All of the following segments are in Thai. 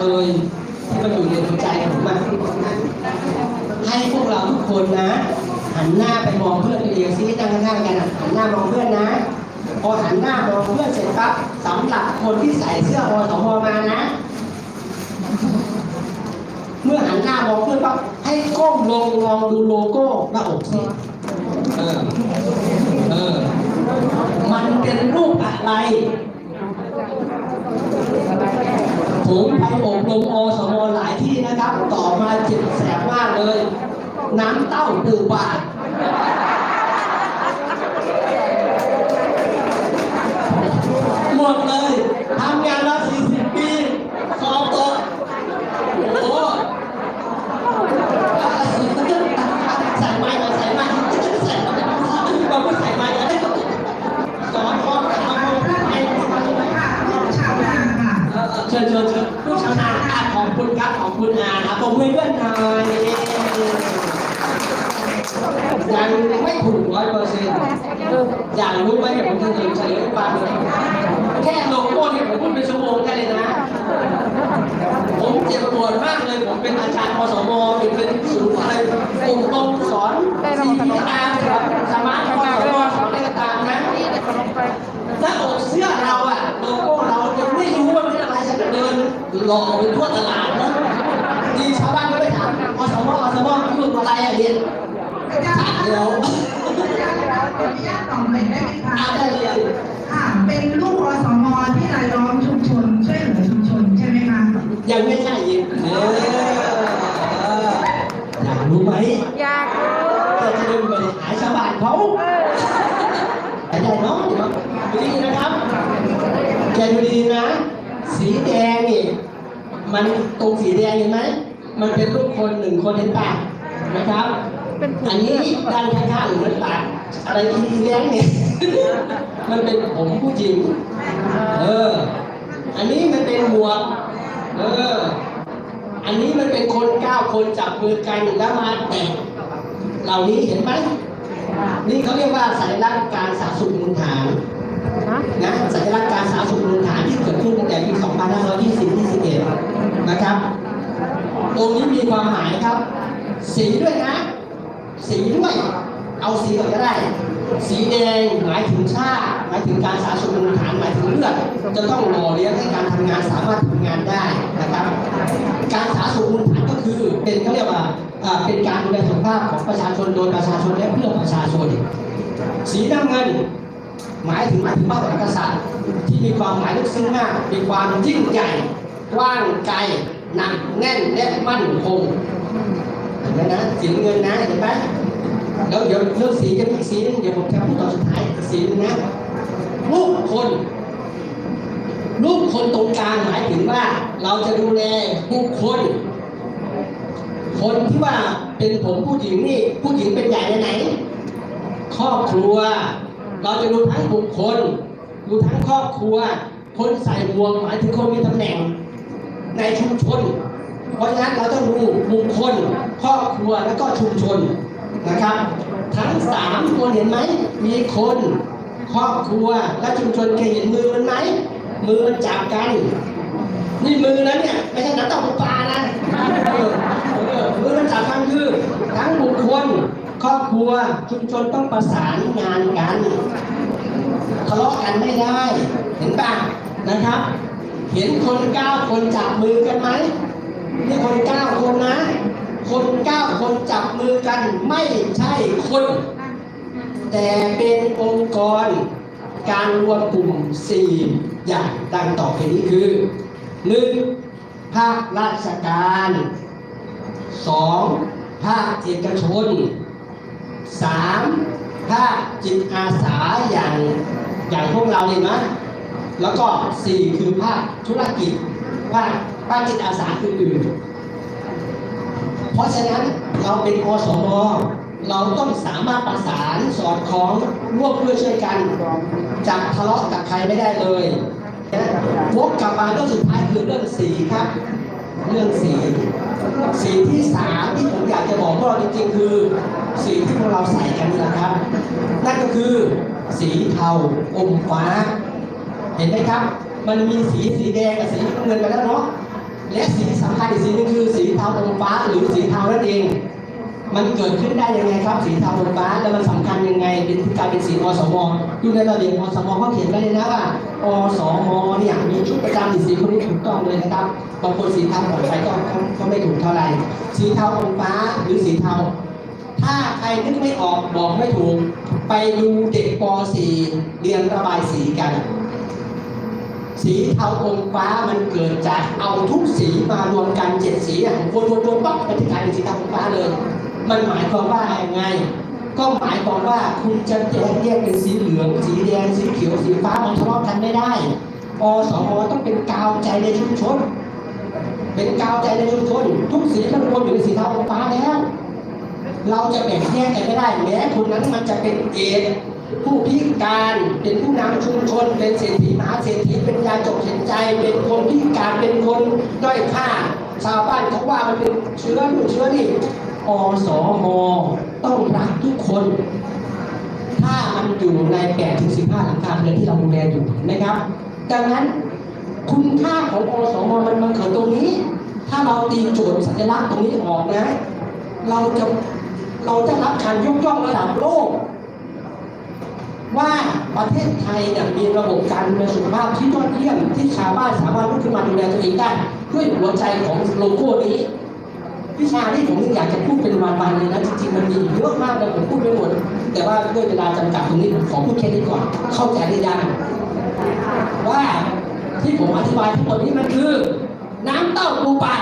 เลยที่มันอยู่ในหัวใจผมอะให้พวกเราทุกคนนะ หันหน้าไปมองเพื่อนตัวเองซินั่งข้างกันอะหันหน้ามองเพื่อนนะ พอหันหน้ามองเพื่อนเสร็จปั๊บสำหรับคนที่ใส่เสื้ออสมมานะ เมื่อหันหน้ามองเพื่อนปั๊บให้ก้มลงมองดูโลโก้หน้าอกสิเออเออมันเป็นรูปอะไร ผมไปอบรมอสมหลายที่นะครับ ต่อมาเจ็บแสบมากเลย น้ำเต้าปูปลาหมดเลยทำงานแล้ว ปีสอบตกโอ้โหใส่ไม้มาใส่ไม้ใส่ไม้เราไม่ใส่ไม้กันสอนข้อสามข้อไป ชาวนาค่ะ เชิญเชิญเชิญผู้ชนาอะขอบคุณครับขอบคุณอาครับผมให้เพื่อนหน่อยยังไม่ถูกร้อยเปอร์เซ็นต์อยากรู้ไหมเดี๋ยวผมจะเฉลยเฉลยให้ฟังเลยแค่โลโก้เนี่ยผมพูดเป็นชั่วโมงได้เลยนะ ผมเจ็บปวดมากเลย ผมเป็นอาจารย์มสมเป็นเป็นศูนย์อะไรอบรมสอน CPR ครับสมาร์ทมสมสอนอะไรก็ตามนะ หน้าอกเสื้อเราอะโลโก้เรายังไม่รู้ว่าเป็นอะไรจะเดิน หลอกไปทั่วตลาดนะดีชาวบ้านก็ไปถามอสมอสมคืออะไรอะเรียนอาจารย์ถามเดียวอาจารย์ขออนุญาตตอบหน่อยได้ไหมคะอาได้เรียค่ะเป็นลูกอสมที่รายล้อมชุมชนช่วยเหลือชุมชนใช่ไหมคะยังไม่ใช่ยิงเอออยากรู้ไหม อยากรู้ จะจะเดินไปหายชาวบ้านเขาแต่ใหญ่เนาะเนาะดูดีนะครับแกดูดีนะ สีแดงนี่ มันตรงสีแดงเห็นไหม มันเป็นรูปคนหนึ่งคนเห็นปะนะครับเป็นผมอันนี้ด้านข้างๆเหมือนปากอะไรที่แดงเนี่ย มันเป็นผมผู้หญิง เออ อันนี้มันเป็นหมวก เออ อันนี้มันเป็นคนเก้าคนจับมือกันแล้วมาแตะเหล่านี้เห็นไหมนี่เขาเรียกว่าสัญลักษณ์การสาสุขมูลฐานฮะนะสัญลักษณ์การสาธารณสุขมูลฐานที่เกิดขึ้นตั้งแต่ปี 2520 21 นะครับตรงนี้มีความหมายครับ สีด้วยนะ สีด้วย เอาสีก่อนก็ได้ สีแดงหมายถึงชาติหมายถึงการสาธารณสุขมูลฐานหมายถึงเลือดจะต้องหล่อเลี้ยงให้การทำงานสามารถทำงานได้นะครับ การสาธารณสุขมูลฐานก็คือเป็นเขาเรียกว่าอ่าเป็นการดูแลสุขภาพของประชาชนโดยประชาชนและเพื่อประชาชน สีน้ำเงินหมายถึงหมายถึงพระมหากษัตริย์ที่มีความหมายลึกซึ้งมาก มีความยิ่งใหญ่ กว้างไกลหนักแน่นและมั่นคงเห็นไหมนะสีเงินนะเห็นไหมแล้วเดี๋ยวเรื่องสีจะมีสีนึงเดี๋ยวผมจะพูดตอนสุดท้ายสีนึงนะรูปคนรูปคนตรงกลางหมายถึงว่าเราจะดูแลบุคคล คนที่ว่าเป็นผมผู้หญิงนี่ ผู้หญิงเป็นใหญ่ในไหน ครอบครัว เราจะดูทั้งบุคคล ดูทั้งครอบครัว คนใส่หมวกหมายถึงคนมีตำแหน่ง ในชุมชน เพราะฉะนั้นเราต้องดูบุคคลครอบครัวแล้วก็ชุมชนนะครับ ทั้งสามคนเห็นไหมมีคนครอบครัวและชุมชนเคยเห็นมือมันไหมมือมันจับกัน นี่มือนั้นเนี่ยไม่ใช่น้ำเต้าปลานะเออเออมือมันจับกันคือทั้งบุคคลครอบครัวชุมชนต้องประสานงานกันทะเลาะกันไม่ได้ เห็นป่ะนะครับ เห็นคนเก้าคนจับมือกันไหมนี่คนเก้าคนนะ คนเก้าคนจับมือกันไม่ใช่คน แต่เป็นองค์กร การรวมกลุ่มสี่อย่างดังต่อไปนี้คือหนึ่งภาคราชการสองภาคเอกชนสามภาคจิตอาสาอย่างอย่างพวกเราเนี่ยนะ แล้วก็สี่คือภาคธุรกิจภาคภาคจิตอาสาอื่นๆ เพราะฉะนั้นเราเป็นอสมเราต้องสามารถประสานสอดคล้องร่วมด้วยช่วยกันจะทะเลาะกับใครไม่ได้เลยวกกลับมาเรื่องสุดท้ายคือเรื่องสีครับ เรื่องสี สีที่สามที่ผมอยากจะบอกพวกเราจริงๆ คือสีที่พวกเราใส่กันนี่แหละครับ นั่นก็คือสีเทาอมฟ้า เห็นไหมครับ มันมีสีสีแดงกับสีน้ำเงินไปแล้วเนาะ และสีสำคัญอีกสีหนึงคือสีเทาอมฟ้าหรือสีเทานั่นเอง มันเกิดขึ้นได้ยังไงครับ สีเทาอมฟ้าแล้วมันสำคัญยังไง เป็นกายเป็นสีอสมอยู่ในระเบียบอสมเขาเขียนไว้เลยนะว่าอสมเนี่ยมีชุดประจำสีคนนี้ถูกต้องเลยนะครับ บางคนสีเทาปล่อยไปก็ก็ก็ไม่ถูกเท่าไหร่ สีเทาอมฟ้าหรือสีเทาถ้าใครนึกไม่ออกบอกไม่ถูก ไปดูเด็กป .4 เรียนระบายสีกัน สีเทาอมฟ้ามันเกิดจากเอาทุกสีมารวมกันเจ็ดสีอะวนวนวนปั๊บมันจะกลายเป็นสีเทาอมฟ้าเลย มันหมายความว่ายังไง ก็หมายความว่าคุณจะแยกแยกเป็นสีเหลือง สีแดงสีเขียวสีฟ้ามันทะเลาะกันไม่ได้อสมต้องเป็นกาวใจในชุมชนเป็นกาวใจในชุมชนทุกสีมันรวมอยู่ในสีเทาอมฟ้าแล้วเราจะแบ่งแยกกันไม่ได้แม้คนนั้นมันจะเป็นเอ ผู้พิการเป็นผู้นำชุมชน เป็นเศรษฐีมหาเศรษฐีเป็นยาจกเห็นใจ เป็นคนพิการเป็นคนด้อยค่า ชาวบ้านเขาว่ามันเป็นเชื้อนู่นเชื้อนี่อสมต้องรักทุกคน ถ้ามันอยู่ใน8ถึง15หลังคาเรือนที่เราดูแลอยู่นะครับ ดังนั้นคุณค่าของอสมมันมันเกิดตรงนี้ ถ้าเราตีโจทย์สัญลักษณ์ตรงนี้ออกนะ เราจะเราจะรับการยกย่องระดับโลก ว่าประเทศไทยเนี่ยมีระบบการดูแลสุขภาพที่ยอดเยี่ยมที่ชาวบ้านสามารถลุกขึ้นมาดูแลตัวเองได้ ด้วยหัวใจของโลโก้นี้วิชาที่ผมอยากจะพูดเป็นวันๆเลยนะจริงๆมันมีเยอะมากเลยผมพูดไม่หมด แต่ว่าด้วยเวลาจำกัดตรงนี้ผมขอพูดแค่นี้ก่อน เข้าใจหรือยังว่าที่ผมอธิบายทั้งหมดนี้มันคือ น้ำเต้าปูปลา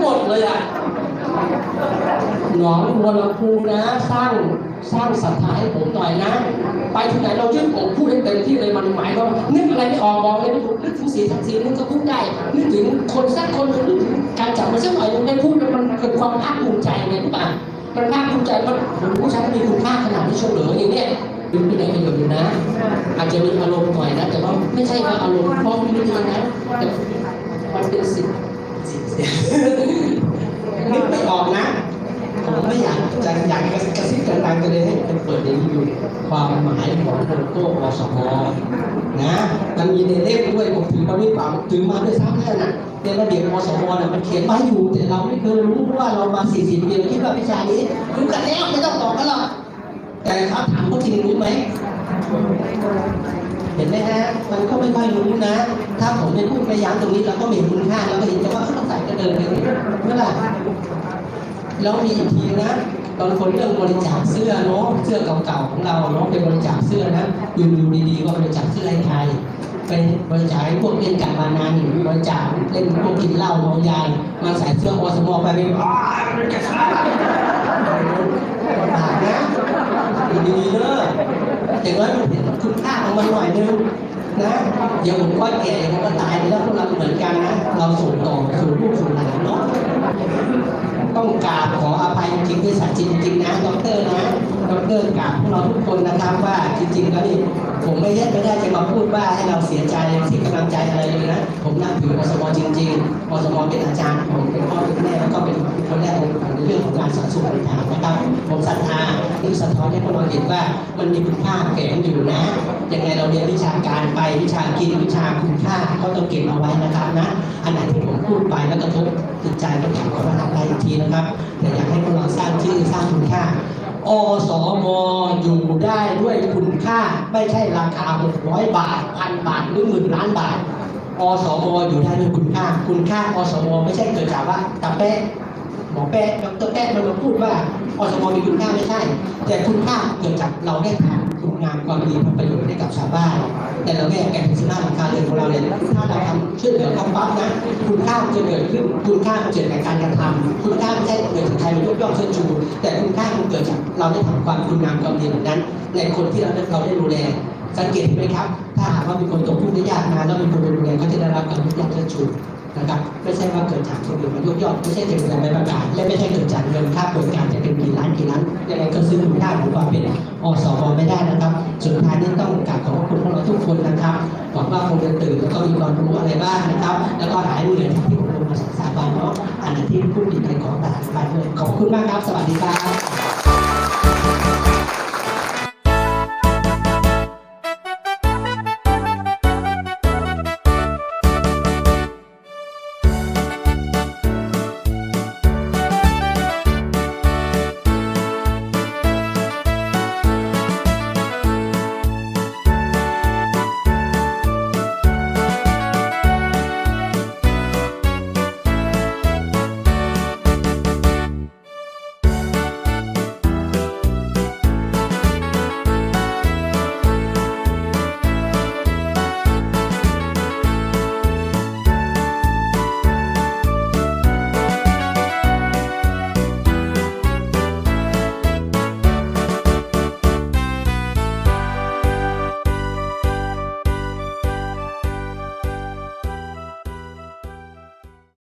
หมดเลยอะ หนองบัวลำพูนะสร้างสร้างศรัทธาให้ผมหน่อยนะ ไปที่ไหนเรายึดผมพูดให้เต็มที่เลยมันหมายว่านึกอะไรไม่ออกมองเลยไม่ถูกนึกถึงสีสักสีนึกก็พูดได้นึกถึงคนสักคนนึกถึงการจับมันสักหน่อยนึงได้พูดมันเกิดความภาคภูมิใจไงรู้ป่ะมันภาคภูมิใจมันผมผู้ชายมีคุณค่าขนาดที่เฉลยออย่างเนี้ยดูเป็นประโยชน์อยู่นะ อาจจะมีอารมณ์หน่อยนะ แต่ว่าไม่ใช่ว่าอารมณ์เพราะม่ได้นะแต่มันเป็นสิ่งสิ่ง นึกไม่ออกนะ ผมไม่อยากจะอยากก ระซิบกระดังกันเลยให้เป็นเปิดในรีวิวความหมายของโลโก้อสมนะมันมีในเล่มด้วยผมถือมาด้วยเปล่าถือมาด้วยซ้ำแน่นน่ะในระเบียบอสมน่ะมันเขียนไว้อยู่ แต่เราไม่เคยรู้เพราะว่าเรามา 40 ปีเราคิดว่าวิชานี้รู้กันแล้วไม่ต้องบอกกันหรอกแต่เขาถามเขาจริงรู้ไหมเห็นไหมฮะมันก็ไม่ค่อยรู้นะ ถ้าผมไม่พูดไม่ย้ำตรงนี้เราก็ไม่เห็นคุณค่าเราก็เห็นแต่ว่าเขาต้องใส่กระเดินไปนี่เมื่อไหร่แล้วมีอีกทีนะ บางคนเรื่องบริจาคเสื้อเนาะเสื้อเก่าๆของเราเนาะเป็นบริจาคเสื้อนะอยู่ๆดีๆก็บริจาคเสื้อให้ใครเป็นบริจาคพวกเล่นการพนันบริจาคเล่นพวกกินเหล้าเมายามาใส่เสื้ออสมไปเป็นอ้าวมันจะฆ่าผ่านะดีๆเนอะอย่างน้อยมันเห็นคุณค่าของมันหน่อยนึง นะเดี๋ยวผมก็แก่ผมก็ตายแล้วพวกเราเหมือนกันนะ เราส่งต่อสู่ลูกสู่หลานเนาะต้องกราบขออภัยจริงด้วยสัจจริงนะดอกเตอรนะดอกเตอรกราบพวกเราทุกคนนะครับว่าจริงๆแล้วนี่ผมไม่ได้ไม่ได้จะมาพูดว่าให้เราเสียใจเสียกำลังใจอะไรเลยนะ ผมนับถืออสมจริงๆอสมเป็นอาจารย์ผมเป็นพ่อเป็นแม่แล้วก็เป็นคนแรกของผมในเรื่องของการสอนสุขฐานนะครับผมศรัทธา ที่สะท้อนให้พวกเราเห็นว่ามันมีคุณค่าแฝงอยู่นะยังไงเราเรียนวิชาการไปวิชากินวิชาคุณค่าก็ต้องเก็บเอาไว้นะครับนะอันไหนที่ผมพูดไปแล้วกระทบจิตใจก็ถามขอประทานได้อีกทีนะครับแต่อยากให้พวกเราสร้างชื่อสร้างคุณค่าอสมอยู่ได้ด้วยคุณค่า ไม่ใช่ราคา 600 บาทพันบาทหรือหมื่นล้านบาทอสมอยู่ได้ด้วยคุณค่า คุณค่าอสมไม่ใช่เกิดจากว่าตาแปะ หมอแปะดรแปะมันมาพูดว่าอสมมีคุณค่าไม่ใช่ แต่คุณค่าเกิดจากเราได้ทำคุณงามความดีทำประโยชน์ให้กับชาวบ้าน แต่เราแยกแก่สิบห้าหลังคาเรือนของเราเนี่ยถ้าเราทำช่วยเหลือเขาปั๊บนะคุณค่าจะเกิดขึ้นคุณค่ามันเกิดจากการกระทำคุณค่าไม่ใช่เกิดจากใครมายกย่องเชิดชู แต่คุณค่ามันเกิดจากเราได้ทำความคุณงามความดีเหล่านั้น ในคนที่เราเราได้ดูแลสังเกตไหมครับ ถ้าหากว่ามีคนตกทุกข์ได้ยากมาแล้วมีคนดูแลเขาจะได้รับการยกย่องเชิดชู นะครับไม่ใช่ว่าเกิดจากคนอื่นมายกยองไม่ใช่เกิดจากใบประกาศและไม่ใช่เกิดจากเงินค่าบริการจะเป็นกี่ล้านกี่ล้านยังไงก็ซื้อคุณค่าของความเป็นอสมไม่ได้นะครับ สุดท้ายนี้ต้องกราบขอบคุณพวกเราทุกคนนะครับหวังว่าคงจะตื่นแล้วก็มีความรู้อะไรบ้างนะครับ แล้วก็หายเหนื่อยที่ผมลงมาศึกษาบานเนาะอันที่พูดดใครขอตาบานด้วยขอบคุณมากครับ สวัสดีครับ